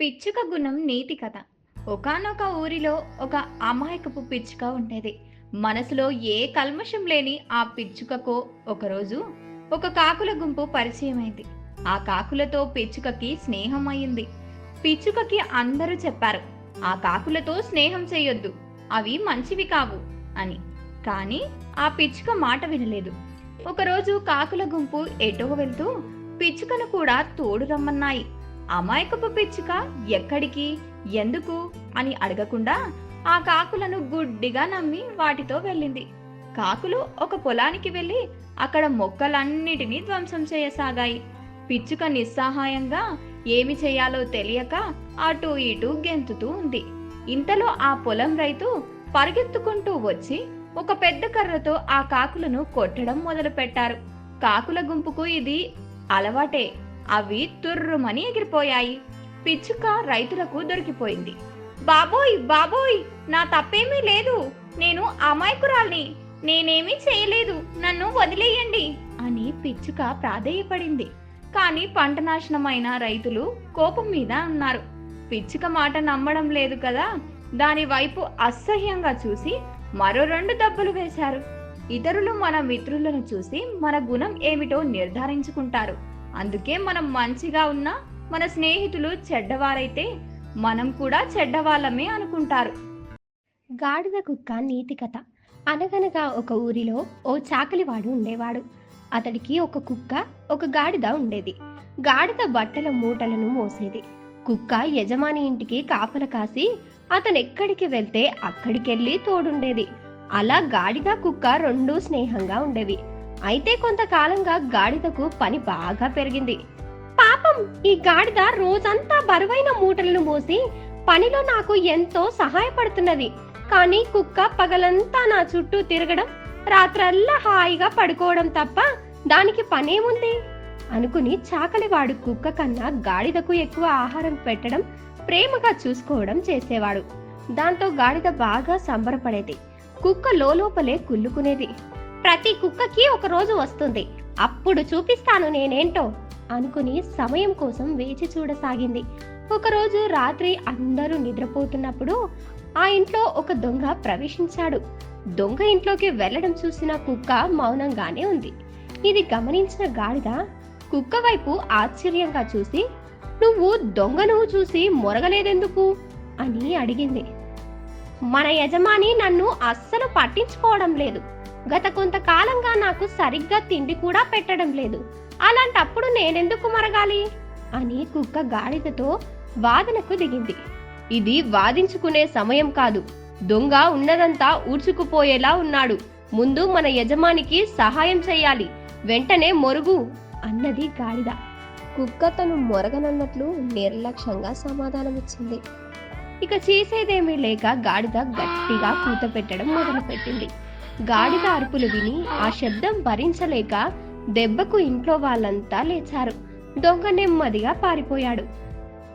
పిచ్చుక గుణం నీతి కథ. ఒకానొక ఊరిలో ఒక అమాయకపు పిచ్చుక ఉండేది. మనసులో ఏ కల్మషం లేని ఆ పిచ్చుకకు ఒకరోజు ఒక కాకుల గుంపు పరిచయమైంది. ఆ కాకులతో పిచ్చుకకి స్నేహం అయింది. పిచ్చుకకి అందరూ చెప్పారు ఆ కాకులతో స్నేహం చేయొద్దు. అవి మంచివి కావు అని. కానీ ఆ పిచ్చుక మాట వినలేదు. ఒకరోజు కాకుల గుంపు ఎటో వెళ్తూ పిచ్చుకను కూడా తోడు రమ్మన్నాయి. అమాయకపు పిచ్చుక ఎక్కడికి ఎందుకు అని అడగకుండా ఆ కాకులను గుడ్డిగా నమ్మి వాటితో వెళ్ళింది. కాకులు ఒక పొలానికి వెళ్ళి అక్కడ మొక్కలన్నిటినీ ధ్వంసం చేయసాగాయి. పిచ్చుక నిస్సహాయంగా ఏమి చేయాలో తెలియక అటు ఇటు గెంతుతూ ఉంది. ఇంతలో ఆ పొలం రైతు పరిగెత్తుకుంటూ వచ్చి ఒక పెద్ద కర్రతో ఆ కాకులను కొట్టడం మొదలుపెట్టారు. కాకుల గుంపుకు ఇది అలవాటే. అవి తుర్రుమని ఎగిరిపోయాయి. పిచ్చుక రైతులకు దొరికిపోయింది. బాబోయ్ బాబోయ్ నా తప్పేమీ లేదు. నేను అమాయకురాల్ని. నేనేమీ చేయలేదు. నన్ను వదిలేయండి అని పిచ్చుక ప్రాధేయపడింది. కానీ పంట నాశనమైన రైతులు కోపం మీద ఉన్నారు. పిచ్చుక మాట నమ్మడం లేదు కదా. దాని వైపు అసహ్యంగా చూసి మరో రెండు దెబ్బలు వేశారు. ఇతరులు మన మిత్రులను చూసి మన గుణం ఏమిటో నిర్ధారించుకుంటారు. అందుకే మనం మంచిగా ఉన్నా మన స్నేహితులు చెడ్డవారైతే మనం కూడా చెడ్డవాళ్ళమే అనుకుంటారు. గాడిద కుక్క నీతి కథ. అనగనగా ఒక ఊరిలో ఓ చాకలివాడు ఉండేవాడు. అతడికి ఒక కుక్క ఒక గాడిద ఉండేది. గాడిద బట్టల మూటలను మోసేది. కుక్క యజమాని ఇంటికి కాపల కాసి అతను ఎక్కడికి వెళ్తే అక్కడికెళ్ళి తోడుండేది. అలా గాడిద కుక్క రెండూ స్నేహంగా ఉండేవి. అయితే కొంతకాలంగా గాడిదకు పని బాగా పెరిగింది. పాపం ఈ గాడిద రోజంతా బరువైన మూటలను మోసి పనిలో నాకు ఎంతో సహాయపడుతున్నది. కానీ కుక్క పగలంతా నా చుట్టూ తిరగడం రాత్రల్లా హాయిగా పడుకోవడం తప్ప దానికి పనేముంది? అనుకుని చాకలివాడు కుక్క కన్నా గాడిదకు ఎక్కువ ఆహారం పెట్టడం ప్రేమగా చూసుకోవడం చేసేవాడు. దాంతో గాడిద బాగా సంబరపడేది. కుక్క లోపలే కుల్లుకునేది. ప్రతి కుక్కకి ఒక రోజు వస్తుంది. అప్పుడు చూపిస్తాను నేనేంటో అనుకుని సమయం కోసం వేచి చూడసాగింది. ఒకరోజు రాత్రి అందరూ నిద్రపోతున్నప్పుడు ఆ ఇంట్లో ఒక దొంగ ప్రవేశించాడు. దొంగ ఇంట్లోకి వెళ్ళడం చూసిన కుక్క మౌనంగానే ఉంది. ఇది గమనించిన గాడిద కుక్క వైపు ఆశ్చర్యంగా చూసి నువ్వు దొంగను చూసి మొరగలేదెందుకు? అని అడిగింది. మన యజమాని నన్ను అస్సలు పట్టించుకోవడం లేదు. గత కొంతకాలంగా నాకు సరిగ్గా తిండి కూడా పెట్టడం లేదు. అలాంటప్పుడు నేనెందుకు మరగాలి? అని కుక్క గాడిదతో వాదనకు దిగింది. ఇది వాదించుకునే సమయం కాదు. దొంగ ఉన్నదంతా ఊడ్చుకుపోయేలా ఉన్నాడు. ముందు మన యజమానికి సహాయం చేయాలి వెంటనే మొరుగు అన్నది గాడిద. కుక్క తను మొరగనన్నట్లు నిర్లక్ష్యంగా సమాధానమిచ్చింది. ఇక చేసేదేమీ లేక గాడిద గట్టిగా కూత పెట్టడం మొదలుపెట్టింది. గాడిద అరుపులు విని ఆ శబ్దం భరించలేక దెబ్బకు ఇంట్లో వాళ్ళంతా లేచారు. దొంగ నెమ్మదిగా పారిపోయాడు.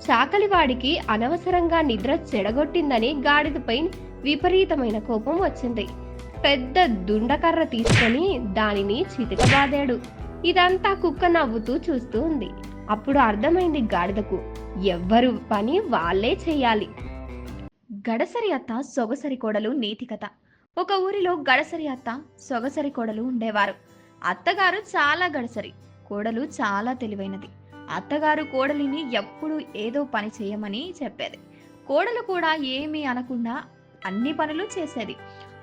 చాకలివాడికి అనవసరంగా నిద్ర చెడగొట్టిందని గాడిదపై విపరీతమైన కోపం వచ్చింది. పెద్ద దుండకర్ర తీసుకొని దానిని చితకబాదాడు. ఇదంతా కుక్క నవ్వుతూ చూస్తూ ఉంది. అప్పుడు అర్థమైంది గాడిదకు ఎవ్వరు పని వాళ్ళే చేయాలి. గడసరి అత్త సొగసరి కోడలు నీతి కథ. ఒక ఊరిలో గడసరి అత్త సొగసరి కోడలు ఉండేవారు. అత్తగారు చాలా గడసరి కోడలు చాలా తెలివైనది. అత్తగారు కోడలిని ఎప్పుడు ఏదో పని చేయమని చెప్పేది. కోడలు కూడా ఏమీ అనకుండా అన్ని పనులు చేసేది.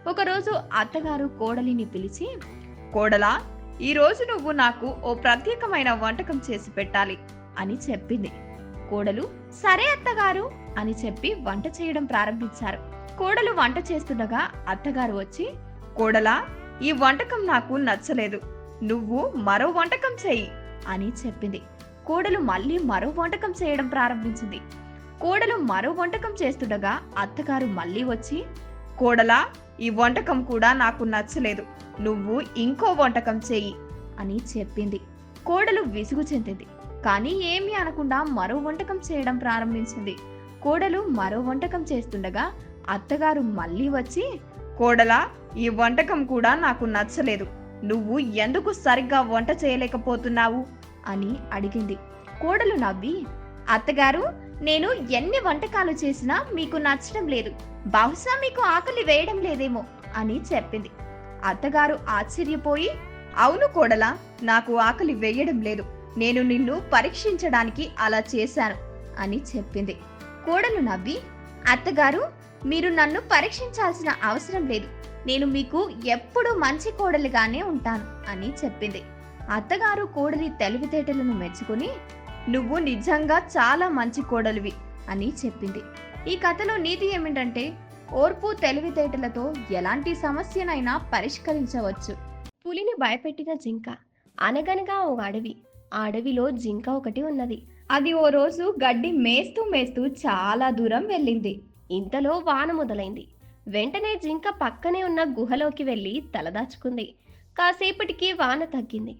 ఒకరోజు అత్తగారు కోడలిని పిలిచి కోడలా ఈరోజు నువ్వు నాకు ఓ ప్రత్యేకమైన వంటకం చేసి పెట్టాలి అని చెప్పింది. కోడలు సరే అత్తగారు అని చెప్పి వంట చేయడం ప్రారంభించారు. కోడలు వంట చేస్తుండగా అత్తగారు వచ్చి కోడలా ఈ వంటకం నాకు నచ్చలేదు. నువ్వు మరో వంటకం చెయ్యి అని చెప్పింది. కోడలు మళ్ళీ మరో వంటకం చేయడం ప్రారంభించింది. కోడలు మరో వంటకం చేస్తుండగా అత్తగారు మళ్ళీ వచ్చి కోడలా ఈ వంటకం కూడా నాకు నచ్చలేదు. నువ్వు ఇంకో వంటకం చెయ్యి అని చెప్పింది. కోడలు విసుగు చెందింది. కానీ ఏమీ అనకుండా మరో వంటకం చేయడం ప్రారంభించింది. కోడలు మరో వంటకం చేస్తుండగా అత్తగారు మళ్ళీ వచ్చి కోడలా ఈ వంటకం కూడా నాకు నచ్చలేదు. నువ్వు ఎందుకు సరిగ్గా వంట చేయలేకపోతున్నావు? అని అడిగింది. కోడలు నవ్వి అత్తగారు నేను ఎన్ని వంటకాలు చేసినా మీకు నచ్చడం లేదు. బహుశా మీకు ఆకలి వేయడం లేదేమో అని చెప్పింది. అత్తగారు ఆశ్చర్యపోయి అవును కోడలా నాకు ఆకలి వేయడం లేదు. నేను నిన్ను పరీక్షించడానికి అలా చేశాను అని చెప్పింది. కోడలు నవ్వి అత్తగారు మీరు నన్ను పరీక్షించాల్సిన అవసరం లేదు. నేను మీకు ఎప్పుడూ మంచి కోడలిగానే ఉంటాను అని చెప్పింది. అత్తగారు కోడలి తెలివితేటలను మెచ్చుకుని నువ్వు నిజంగా చాలా మంచి కోడలివి అని చెప్పింది. ఈ కథలో నీతి ఏమిటంటే ఓర్పు తెలివితేటలతో ఎలాంటి సమస్యనైనా పరిష్కరించవచ్చు. పులిని భయపెట్టిన జింక అనగనగా ఓ అడవి. ఆ అడవిలో జింక ఒకటి ఉన్నది. అది ఓ రోజు గడ్డి మేస్తూ మేస్తూ చాలా దూరం వెళ్ళింది. ఇంతలో వాన మొదలైంది. వెంటనే జింక పక్కనే ఉన్న గుహలోకి వెళ్ళి తలదాచుకుంది కాసేపటికి వాన తగ్గింది.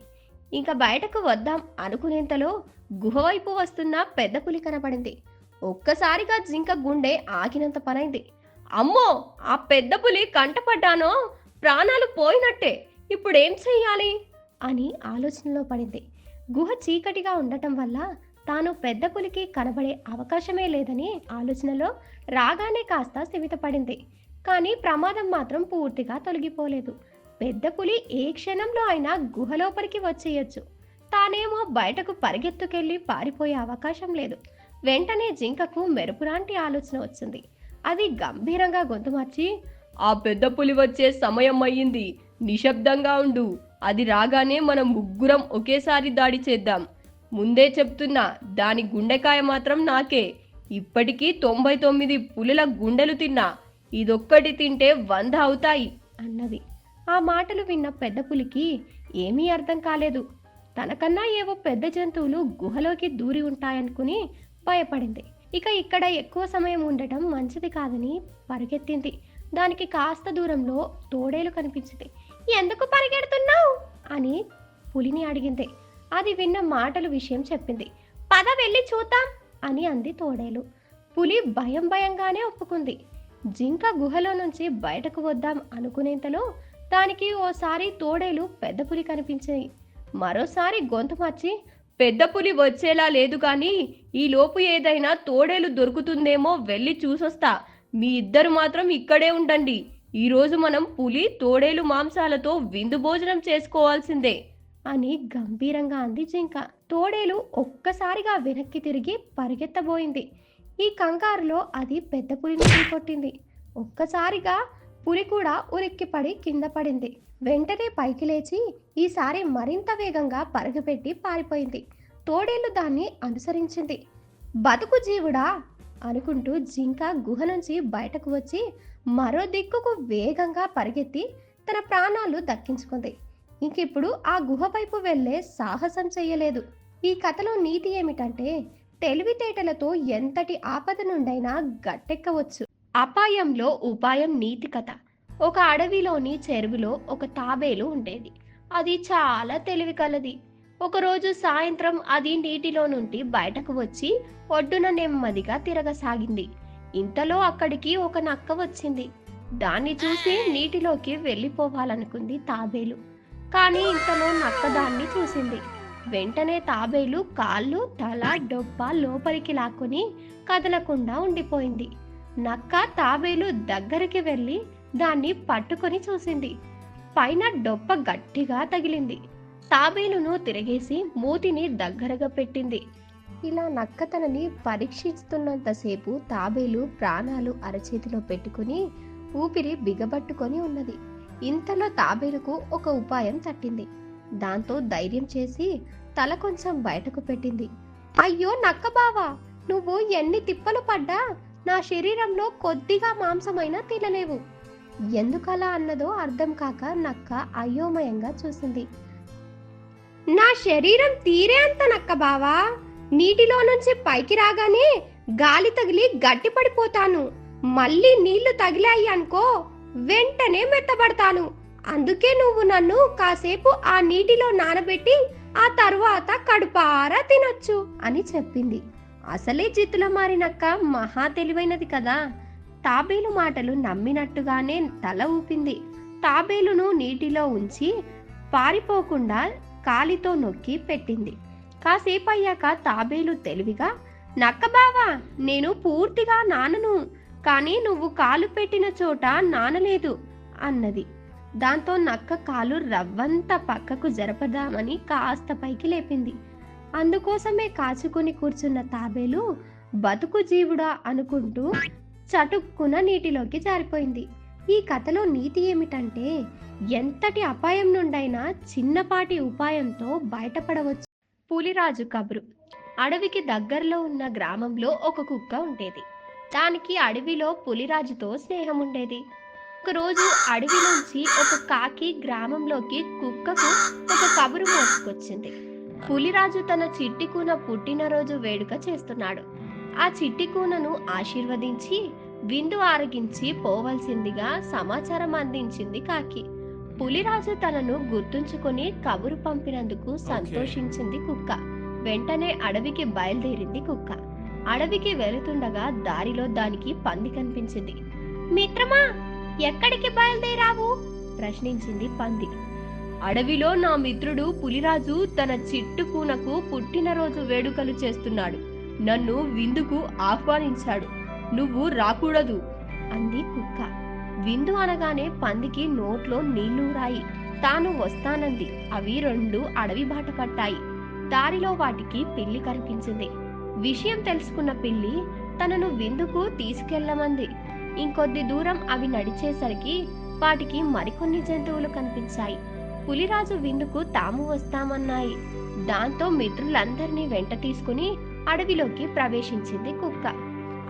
ఇంకా బయటకు వద్దాం అనుకునేంతలో గుహ వైపు వస్తున్న పెద్ద పులి కనపడింది. ఒక్కసారిగా జింక గుండె ఆగినంత పనైంది. అమ్మో! ఆ పెద్ద పులి కంటపడ్డానో? ప్రాణాలు పోయినట్టే. ఇప్పుడేం చెయ్యాలి? అని ఆలోచనలో పడింది. గుహ చీకటిగా ఉండటం వల్ల తాను పెద్ద పులికి కనబడే అవకాశమే లేదని ఆలోచనలో రాగానే కాస్త స్థిమితపడింది. కానీ ప్రమాదం మాత్రం పూర్తిగా తొలగిపోలేదు. పెద్ద పులి ఏ క్షణంలో అయినా గుహలోపలికి వచ్చేయచ్చు వచ్చేయొచ్చు. తానేమో బయటకు పరిగెత్తుకెళ్ళి పారిపోయే అవకాశం లేదు. వెంటనే జింకకు మెరుపులాంటి ఆలోచన వచ్చింది. అది గంభీరంగా గొంతు మార్చి ఆ పెద్ద పులి వచ్చే సమయం అయ్యింది. నిశ్శబ్దంగా ఉండు. అది రాగానే మనం ముగ్గురం ఒకేసారి దాడి చేద్దాం. ముందే చెప్తున్నా దాని గుండెకాయ మాత్రం నాకే. ఇప్పటికీ తొంభై తొమ్మిది పులుల గుండెలు తిన్నా ఇదొక్కటి తింటే వంద అవుతాయి అన్నది. ఆ మాటలు విన్న పెద్ద పులికి ఏమీ అర్థం కాలేదు. తనకన్నా ఏవో పెద్ద జంతువులు గుహలోకి దూరి ఉంటాయనుకుని భయపడింది. ఇక ఇక్కడ ఎక్కువ సమయం ఉండటం మంచిది కాదని పరిగెత్తింది. దానికి కాస్త దూరంలో తోడేలు కనిపించింది. ఎందుకు పరిగెడుతున్నావు? అని పులిని అడిగింది. అది విన్న మాటలు విషయం చెప్పింది. పద వెళ్ళి చూద్దాం అని అంది తోడేలు. పులి భయం భయంగానే ఒప్పుకుంది. జింక గుహలో నుంచి బయటకు వద్దాం అనుకునేంతలో దానికి ఓసారి తోడేలు పెద్ద పులి కనిపించింది. మరోసారి గొంతు మార్చి పెద్ద పులి వచ్చేలా లేదు కానీ ఈ లోపు ఏదైనా తోడేలు దొరుకుతుందేమో వెళ్ళి చూసొస్తా. మీ ఇద్దరు మాత్రం ఇక్కడే ఉండండి. ఈరోజు మనం పులి తోడేలు మాంసాలతో విందు భోజనం చేసుకోవాల్సిందే. అని గంభీరంగా అంది జింక. తోడేలు ఒక్కసారిగా వెనక్కి తిరిగి పరిగెత్తబోయింది. ఈ కంగారులో అది పెద్ద పులిని కొట్టింది. ఒక్కసారిగా పులి కూడా ఉరిక్కిపడి కింద పడింది. వెంటనే పైకి లేచి ఈసారి మరింత వేగంగా పరుగుపెట్టి పారిపోయింది. తోడేలు దాన్ని అనుసరించింది. బతుకు జీవుడా అనుకుంటూ జింక గుహ నుంచి బయటకు వచ్చి మరో దిక్కుకు వేగంగా పరిగెత్తి తన ప్రాణాలు దక్కించుకుంది. ఇంకిప్పుడు ఆ గుహ వైపు వెళ్ళే సాహసం చేయలేదు ఈ కథలో నీతి ఏమిటంటే తెలివితేటలతో ఎంతటి ఆపద నుండైనా గట్టెక్కవచ్చు. అపాయంలో ఉపాయం నీతి కథ. ఒక అడవిలోని చెరువులో ఒక తాబేలు ఉండేది. అది చాలా తెలివి కలది. ఒకరోజు సాయంత్రం అది నీటిలో నుండి బయటకు వచ్చి ఒడ్డున నెమ్మదిగా తిరగసాగింది. ఇంతలో అక్కడికి ఒక నక్క వచ్చింది. దాన్ని చూసి నీటిలోకి వెళ్ళిపోవాలనుకుంది తాబేలు. కానీ ఇంతలో నక్క దాన్ని చూసింది. వెంటనే తాబేలు కాళ్ళు తల డొప్ప లోపలికి లాక్కుని కదలకుండా ఉండిపోయింది. నక్క తాబేలు దగ్గరికి వెళ్ళి దాన్ని పట్టుకొని చూసింది. పైన డొప్ప గట్టిగా తగిలింది. తాబేలును తిరిగేసి మూతిని దగ్గరగా పెట్టింది. ఇలా నక్క తనని పరీక్షిస్తున్నంతసేపు తాబేలు ప్రాణాలు అరచేతిలో పెట్టుకుని ఊపిరి బిగబట్టుకొని ఉన్నది. ఇంతలో తాబేలుకు ఒక ఉపాయం తట్టింది. దాంతో ధైర్యం చేసి తల కొంచెం బయటకు పెట్టింది. అయ్యో నక్క బావా నువ్వు ఎన్ని తిప్పలు పడ్డా? నా శరీరంలో కొద్దిగా మాంసమైనా తినలేవు. ఎందుకలా అన్నదో అర్థం కాక నక్క అయోమయంగా చూసింది. నా శరీరం తీరే అంత నక్క బావా. నీటిలో నుంచి పైకి రాగానే గాలి తగిలి గట్టిపడిపోతాను. మళ్ళీ నీళ్ళు తగిలాయి అనుకో వెంటనే మెత్తబడతాను. అందుకే నువ్వు నన్ను కాసేపు ఆ నీటిలో నానబెట్టి ఆ తర్వాత కడుపారా తినొచ్చు అని చెప్పింది. అసలే జిత్తుల మారినక్క మహా తెలివైనది కదా. తాబేలు మాటలు నమ్మినట్టుగానే తల ఊపింది. తాబేలును నీటిలో ఉంచి పారిపోకుండా కాలితో నొక్కి పెట్టింది. కాసేపు అయ్యాక తాబేలు తెలివిగా నక్క బావా నేను పూర్తిగా నానను. కానీ నువ్వు కాలు పెట్టిన చోట నానలేదు అన్నది. దాంతో నక్క కాలు రవ్వంతా పక్కకు జరపదామని కాస్త పైకి లేపింది. అందుకోసమే కాచుకొని కూర్చున్న తాబేలు బతుకు జీవుడా అనుకుంటూ చటుక్కున నీటిలోకి జారిపోయింది. ఈ కథలో నీతి ఏమిటంటే ఎంతటి అపాయం నుండైనా చిన్నపాటి ఉపాయంతో బయటపడవచ్చు. పులిరాజు కబురు. అడవికి దగ్గరలో ఉన్న గ్రామంలో ఒక కుక్క ఉండేది. దానికి అడవిలో పులిరాజుతో స్నేహం ఉండేది ఒకరోజు అడవి నుంచి ఒక కాకి గ్రామంలోకి కుక్కకు ఒక కబురు మోసుకొచ్చింది. పులిరాజు తన చిట్టి కూన పుట్టినరోజు వేడుక చేస్తున్నాడు. ఆ చిట్టి కూనను ఆశీర్వదించి విందు ఆరగించి పోవలసిందిగా సమాచారం అందించింది కాకి. పులిరాజు తనను గుర్తుంచుకొని కబురు పంపినందుకు సంతోషించింది కుక్క. వెంటనే అడవికి బయలుదేరింది కుక్క. అడవికి వెళుతుండగా దారిలో దానికి పంది కనిపించింది. మిత్రమా ఎక్కడికి బయలుదేరావు? ప్రశ్నించింది పంది. అడవిలో నా మిత్రుడు పులిరాజు తన చిట్టు కూనకు పుట్టినరోజు వేడుకలు చేస్తున్నాడు. నన్ను విందుకు ఆహ్వానించాడు. నువ్వు రాకూడదు అంది కుక్క. విందు అనగానే పందికి నోట్లో నీళ్ళూరాయి తాను వస్తానంది. అవి రెండు అడవి బాట పట్టాయి. దారిలో వాటికి పిల్లి కనిపించింది. విషయం తెలుసుకున్న పిల్లి తనను విందుకు తీసుకెళ్ళమంది ఇంకొద్ది దూరం అవి నడిచేసరికి వాటికి మరికొన్ని జంతువులు కనిపించాయి. పులిరాజు విందుకు తాము వస్తామన్నాయి. దాంతో మిత్రులందరినీ వెంట తీసుకుని అడవిలోకి ప్రవేశించింది కుక్క.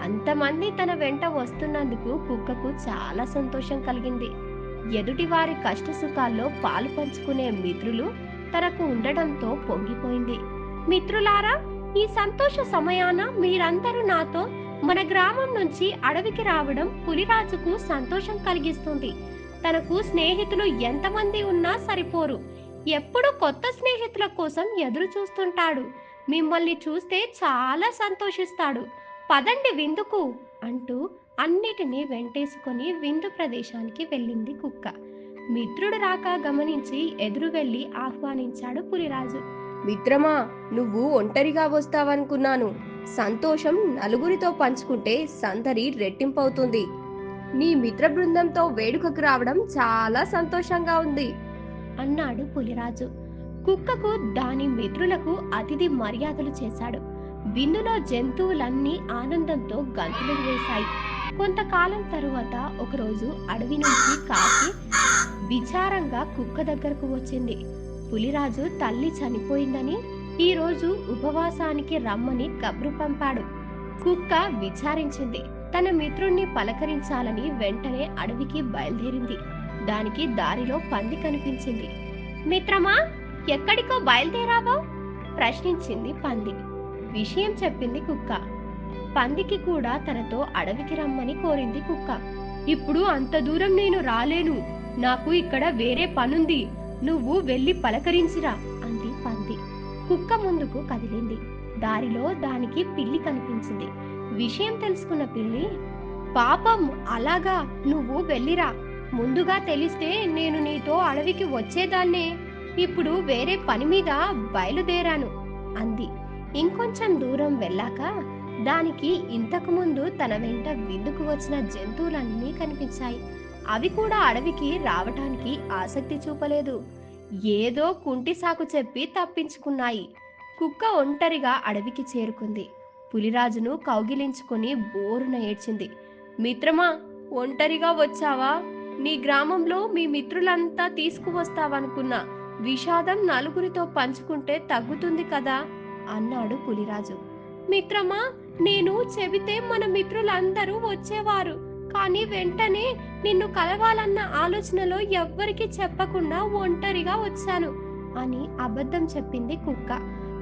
అంతమంది తన వెంట వస్తున్నందుకు కుక్కకు చాలా సంతోషం కలిగింది. ఎదుటి వారి కష్ట సుఖాల్లో పాలు పంచుకునే మిత్రులు తనకు ఉండడంతో పొంగిపోయింది. మిత్రులారా ఈ సంతోష సమయాన మీరందరూ నాతో మన గ్రామం నుంచి అడవికి రావడం పులిరాజుకు సంతోషం కలిగిస్తుంది. తనకు స్నేహితులు ఎంతమంది ఉన్నా సరిపోరు. ఎప్పుడు కొత్త స్నేహితుల కోసం ఎదురు చూస్తుంటాడు. మిమ్మల్ని చూస్తే చాలా సంతోషిస్తాడు. పదండి విందుకు అంటూ అన్నిటినీ వెంటేసుకొని విందు ప్రదేశానికి వెళ్ళింది కుక్క. మిత్రుడు రాక గమనించి ఎదురు వెళ్ళి ఆహ్వానించాడు పులిరాజు. మిత్రమా నువ్వు ఒంటరిగా వస్తావనుకున్నాను. సంతోషం నలుగురితో పంచుకుంటే సందడి రెట్టింపవుతుంది. నీ మిత్ర బృందంతో వేడుకకు రావడం చాలా సంతోషంగా ఉంది. అన్నాడు పులిరాజు. కుక్కకు దాని మిత్రులకు అతిథి మర్యాదలు చేశాడు. విందులో జంతువులన్నీ ఆనందంతో గంతులు వేశాయి. కొంతకాలం తరువాత ఒకరోజు అడవి నుంచి కాకి విచారంగా కుక్క దగ్గరకు వచ్చింది. పులిరాజు తల్లి చనిపోయిందని ఈరోజు ఉపవాసానికి రమ్మని కబురు పంపాడు. కుక్క విచారించింది. తన మిత్రుణ్ణి పలకరించాలని వెంటనే అడవికి బయలుదేరింది. దానికి దారిలో పంది కనిపించింది. మిత్రమా ఎక్కడికో బయలుదేరావో? ప్రశ్నించింది పంది. విషయం చెప్పింది కుక్క. పందికి కూడా తనతో అడవికి రమ్మని కోరింది కుక్క. ఇప్పుడు అంత దూరం నేను రాలేను. నాకు ఇక్కడ వేరే పనుంది. నువ్వు వెళ్ళి పలకరించిరా అంది పంది. కుక్క ముందుకు కదిలింది. దారిలో దానికి పిల్లి కనిపించింది. విషయం తెలుసుకున్న పిల్లి పాపం అలాగా నువ్వు వెళ్ళిరా. ముందుగా తెలిస్తే నేను నీతో అడవికి వచ్చేదాన్నే. ఇప్పుడు వేరే పని మీద బయలుదేరాను అంది. ఇంకొంచెం దూరం వెళ్ళాక దానికి ఇంతకు ముందు తన వెంట విందుకు వచ్చిన జంతువులన్నీ కనిపించాయి. అవి కూడా అడవికి రావటానికి ఆసక్తి చూపలేదు. ఏదో కుంటి సాకు చెప్పి తప్పించుకున్నాయి. కుక్క ఒంటరిగా అడవికి చేరుకుంది. పులిరాజును కౌగిలించుకొని బోరున ఏడ్చింది. మిత్రమా ఒంటరిగా వచ్చావా? నీ గ్రామంలో మీ మిత్రులంతా తీసుకువస్తావనుకున్నా. విషాదం నలుగురితో పంచుకుంటే తగ్గుతుంది కదా? అన్నాడు పులిరాజు. మిత్రమా నేను చెబితే మన మిత్రులందరూ వచ్చేవారు. కానీ వెంటనే నిన్ను కలవాలన్న ఆలోచనలో ఎవ్వరికి చెప్పకుండా ఒంటరిగా వచ్చాను అని అబద్ధం చెప్పింది కుక్క.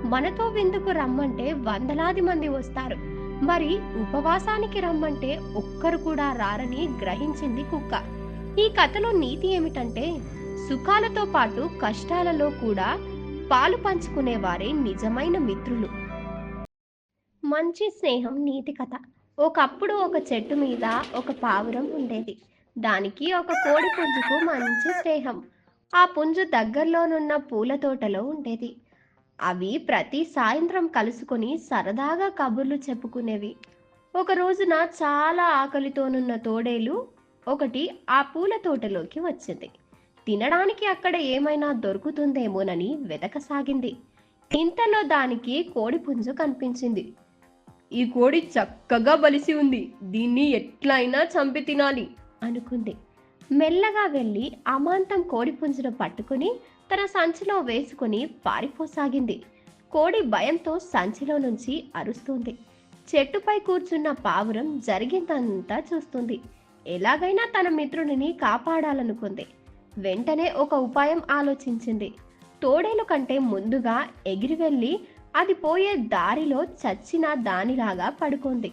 మనతో విందుకు రమ్మంటే వందలాది మంది వస్తారు. మరి ఉపవాసానికి రమ్మంటే ఒక్కరు కూడా రారని గ్రహించింది కుక్క. ఈ కథలో నీతి ఏమిటంటే సుఖాలతో పాటు కష్టాలలో కూడా పాలు పంచుకునేవారే నిజమైన మిత్రులు. మంచి స్నేహం నీతి కథ. ఒకప్పుడు ఒక చెట్టు మీద ఒక పావురం ఉండేది. దానికి ఒక కోడి పుంజుకు మంచి స్నేహం. ఆ పుంజు దగ్గరలోనున్న పూల తోటలో ఉండేది. అవి ప్రతి సాయంత్రం కలుసుకొని సరదాగా కబుర్లు చెప్పుకునేవి. ఒక రోజున చాలా ఆకలితోనున్న తోడేలు ఒకటి ఆ పూల తోటలోకి వచ్చింది. తినడానికి అక్కడ ఏమైనా దొరుకుతుందేమోనని వెతకసాగింది. ఇంతలో దానికి కోడి పుంజు కనిపించింది. ఈ కోడి చక్కగా బలిసి ఉంది. దీన్ని ఎట్లయినా చంపి తినాలి. అనుకుంది. మెల్లగా వెళ్ళి అమాంతం కోడి పుంజును పట్టుకుని తన సంచిలో వేసుకుని పారిపోసాగింది. కోడి భయంతో సంచిలో నుంచి అరుస్తుంది. చెట్టుపై కూర్చున్న పావురం జరిగిందంతా చూస్తుంది. ఎలాగైనా తన మిత్రుడిని కాపాడాలనుకుంది. వెంటనే ఒక ఉపాయం ఆలోచించింది. తోడేలు కంటే ముందుగా ఎగిరి వెళ్ళి అది పోయే దారిలో చచ్చిన దానిలాగా పడుకుంది.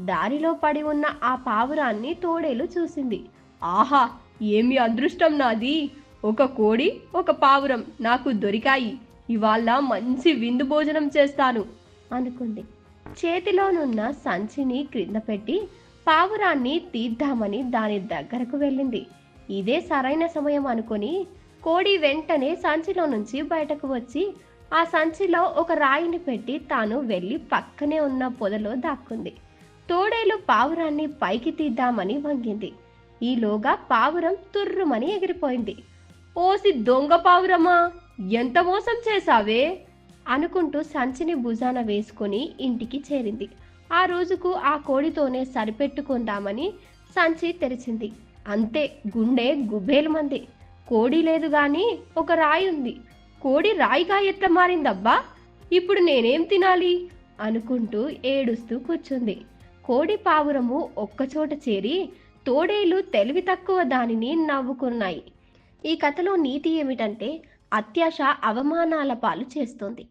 దారిలో పడి ఉన్న ఆ పావురాన్ని తోడేలు చూసింది. ఆహా ఏమి అదృష్టం నాది. ఒక కోడి ఒక పావురం నాకు దొరికాయి. ఇవాళ మంచి విందు భోజనం చేస్తాను అనుకుంది. చేతిలోనున్న సంచిని క్రింద పెట్టి పావురాన్ని తీద్దామని దాని దగ్గరకు వెళ్ళింది. ఇదే సరైన సమయం అనుకొని కోడి వెంటనే సంచిలో నుంచి బయటకు వచ్చి ఆ సంచిలో ఒక రాయిని పెట్టి తాను వెళ్ళి పక్కనే ఉన్న పొదలో దాక్కుంది. తోడేలు పావురాన్ని పైకి తీద్దామని వంగింది. ఈలోగా పావురం తుర్రుమని ఎగిరిపోయింది. ఓసి దొంగ పావురమా? ఎంత మోసం చేశావే? అనుకుంటూ సంచిని భుజాన వేసుకొని ఇంటికి చేరింది. ఆ రోజుకు ఆ కోడితోనే సరిపెట్టుకుందామని సంచి తెరిచింది. అంతే గుండె గుబేలుమంది. కోడి లేదు గాని ఒక రాయి ఉంది. కోడి రాయిగా ఎట్లా మారిందబ్బా? ఇప్పుడు నేనేం తినాలి? అనుకుంటూ ఏడుస్తూ కూర్చుంది. కోడి పావురము ఒక్కచోట చేరి తోడేలు తెలివి తక్కువ దానిని నవ్వుకున్నాయి. ఈ కథలో నీతి ఏమిటంటే అత్యాశ అవమానాల పాలు చేస్తుంది.